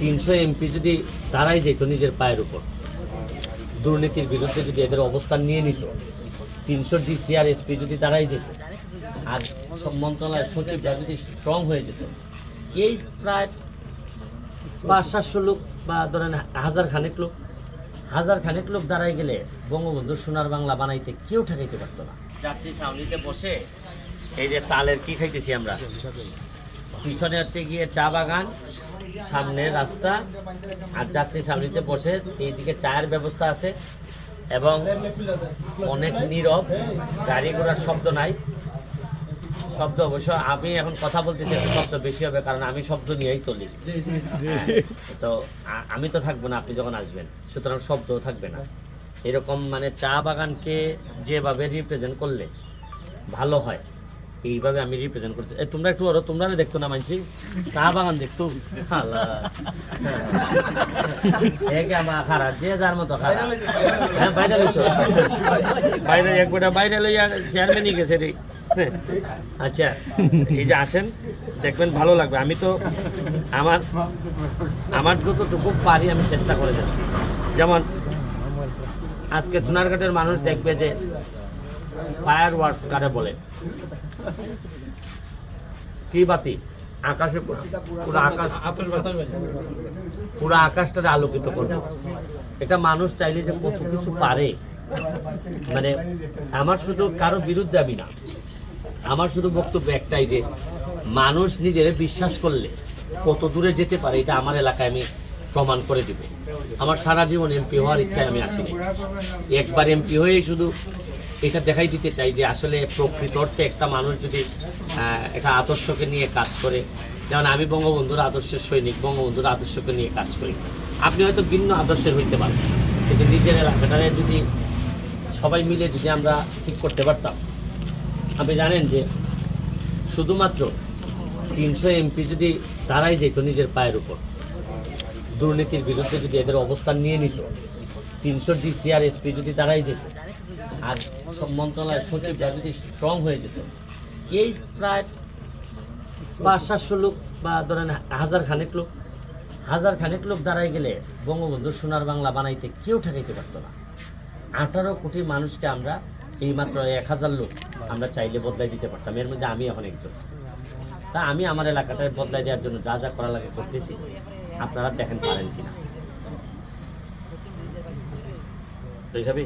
তিনশো এমপি যদি দাঁড়াই যেত নিজের পায়ের উপর, দুর্নীতির বিরুদ্ধে যদি এদের অবস্থান নিয়ে নিত, তিনশো ডিসিআর এসপি যদি দাঁড়াই যেত, আর সব মন্ত্রণালয়ের সচিবরা যদি স্ট্রং হয়ে যেত, এই প্রায় পাঁচ, সাতশো লোক বা ধরেন হাজার খানেক লোক, হাজার খানেক লোক দাঁড়াই গেলে বঙ্গবন্ধু সোনার বাংলা বানাইতে কেউ ঠেকাইতে পারতো না। যাত্রী ছাউনিতে বসে এই যে তালের কি খাইতেছি আমরা? পিছনে হচ্ছে গিয়ে চা বাগান সামনে রাস্তা আর যাত্রী ছাউনিতে বসে এইদিকে চায়ের ব্যবস্থা আছে এবং অনেক নীরব গাড়ি ঘোড়ার শব্দ নাই। শব্দ অবশ্য আমি এখন কথা বলতেছি একটু কষ্ট বেশি হবে কারণ আমি শব্দ নিয়েই চলি। তো আমি তো থাকব না আপনি যখন আসবেন সুতরাং শব্দও থাকবে না। এরকম মানে চা বাগানকে যেভাবে রিপ্রেজেন্ট করলে ভালো হয়। এইভাবে আমি রিপ্রেজেন্ট করছি। তোমরা একটু ওরো তোমরা দেখতো না মানছি? চা বাগান দেখতো? খারাপ যে যার মতো খারাপ। হ্যাঁ বাইরে লইতো বাইরে এক গোটা বাইরে লইয়া চেয়ারম্যানই গেছে রে। আচ্ছা এই যে আসেন দেখবেন ভালো লাগবে। আমি তো আমার আমার যতটুকু পারি আমি চেষ্টা করে যাচ্ছি। যেমন আজকে সোনারঘাটের মানুষ দেখবে যে ফায়ার ওয়ার্কস কারে বলে? কি বাতি? আকাশে পুরো আকাশ পুরো আকাশটাকে আলোকিত করবে। এটা মানুষ চাইলে যে কত কিছু পারে। মানে আমার শুধু কারও বিরুদ্ধে আমি না। আমার শুধু বক্তব্য একটাই যে মানুষ নিজের বিশ্বাস করলে কত দূরে যেতে পারে এটা আমার এলাকায় আমি প্রমাণ করে দিব। আমার সারা জীবন এমপি হওয়ার ইচ্ছায় আমি আসিনি। একবার এমপি হয়েই শুধু এটা দেখাই দিতে চাই যে আসলে প্রকৃত অর্থে একটা মানুষ যদি একটা আদর্শকে নিয়ে কাজ করে, যেমন আমি বঙ্গবন্ধুর আদর্শের সৈনিক, বঙ্গবন্ধুর আদর্শকে নিয়ে কাজ করি। আপনি হয়তো ভিন্ন আদর্শের হইতে পারেন, কিন্তু নিজের এলাকাটারে যদি সবাই মিলে যদি আমরা ঠিক করতে পারতাম, আপনি জানেন যে শুধুমাত্র তিনশো এমপি যদি দাঁড়াই যেত নিজের পায়ের উপর দুর্নীতির বিরুদ্ধে যদি এদের অবস্থান নিয়ে নিত, তিনশো ডিসিআর এসপি যদি দাঁড়াই যেত, আর মন্ত্রণালয়ের সচিবরা যদি স্ট্রং হয়ে যেত, এই প্রায় পাঁচ, সাতশো লোক বা ধরেন হাজার খানেক লোক, হাজার খানেক লোক দাঁড়াই গেলে বঙ্গবন্ধু সোনার বাংলা বানাইতে কেউ ঠেকাইতে পারতো না। আঠারো কোটি মানুষকে আমরা এই মাত্র এক হাজার লোক আমরা চাইলে বদলাই দিতে পারতাম, এর মধ্যে আমি এখন একজন। তা আমি আমার এলাকাটায় বদলাই দেওয়ার জন্য যা যা করা লাগে করতেছি। আপনারা দেখেন পারেন কিনা দেখাবি